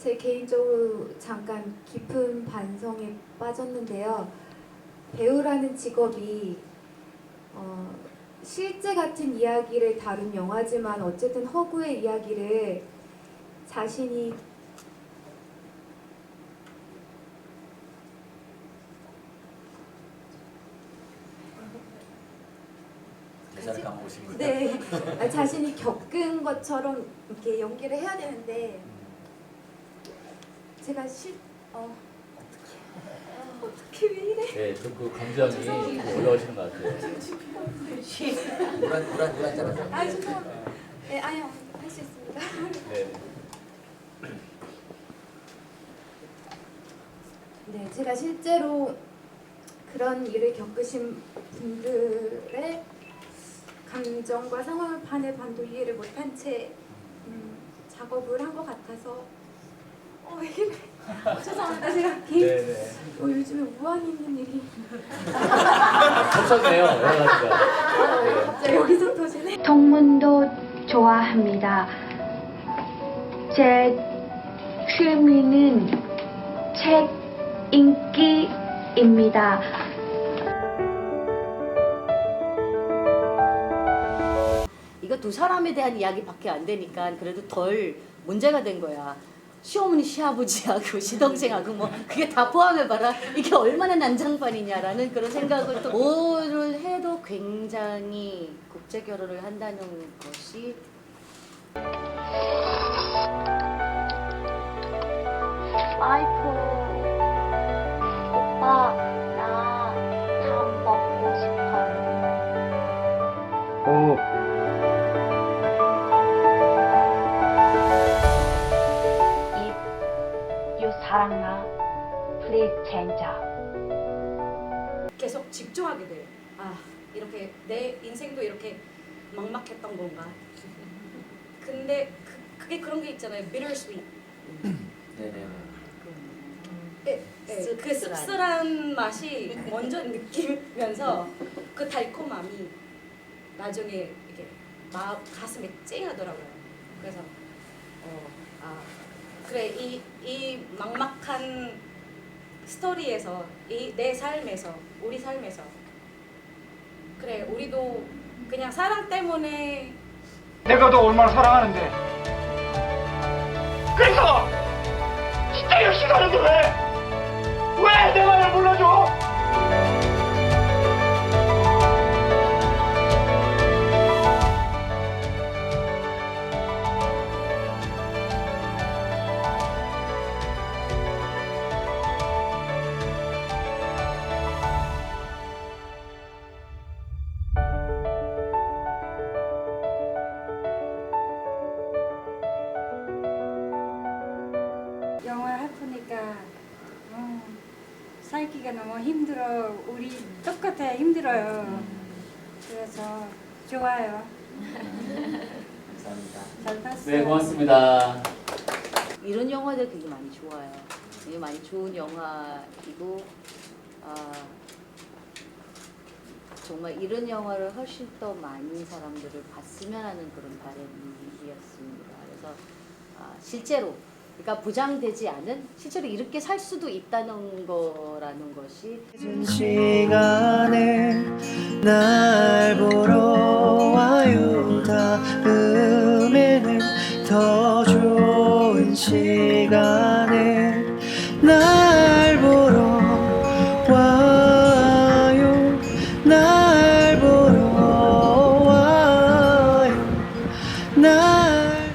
제 개인적으로 잠깐 깊은 반성에 빠졌는데요. 배우라는 직업이 어, 실제 같은 이야기를 다룬 영화지만 어쨌든 허구의 이야기를 자신이 대사를 까먹으신 거예요? 네 아, 자신이 겪은 것처럼 이렇게 연기를 해야 되는데 제가 실 어, 어떻게 왜 이래? 네, 좀 그 감정이 올라오시는 것 같아요. 물한 물한 잔 하세요. 아 죄송합니다. 네 아니요 할 수 있습니다. 네. 네, 제가 실제로 그런 일을 겪으신 분들의 감정과 상황을 반의 반도 이해를 못한 채 음, 작업을 한 것 같아서 어, 왜 이래? 어, 죄송합니다. 제가 개인 네, 네. 어, 요즘에 우환이 있는 일이 겹쳤네요, 여러 가지가. 네. 갑자기 여기서 터지네. 동문도 좋아합니다. 제 취미는 책 읽기입니다. 이거 두 사람에 대한 이야기밖에 안 되니까 그래도 덜 문제가 된 거야. 시어머니 시아버지하고 시동생하고 뭐 그게 다 포함해봐라. 이게 얼마나 난장판이냐라는 그런 생각을 또 뭐를 해도 굉장히 국제 결혼을 한다는 것이 집중하게 돼요. 아 이렇게 내 인생도 이렇게 막막했던 건가. 근데 그, 그게 그런 게 있잖아요. bittersweet. 네네. 예, 예, 그 씁쓸한 맛이 먼저 느끼면서 그 달콤함이 나중에 이렇게 마 가슴에 찡하더라고요. 그래서 어, 아 그래 이 이 막막한 스토리에서 이 내 삶에서 우리 삶에서 그래 우리도 그냥 사랑 때문에 내가 너 얼마나 사랑하는데. 그래서 진짜 열심히 사는데 왜? 왜 살기가 너무 힘들어. 우리 똑같아 힘들어요. 그래서 좋아요. 감사합니다. 잘 봤어요. 네, 고맙습니다. 이런 영화들 되게 많이 좋아요. 되게 많이 좋은 영화이고 아, 정말 이런 영화를 훨씬 더 많은 사람들을 봤으면 하는 그런 바람이었습니다. 그래서 아, 실제로 그러니까 부장되지 않은 실제로 이렇게 살 수도 있다는 거라는 것이 시간에 날 보러 와요. 다음에는 더 좋은 시간에 날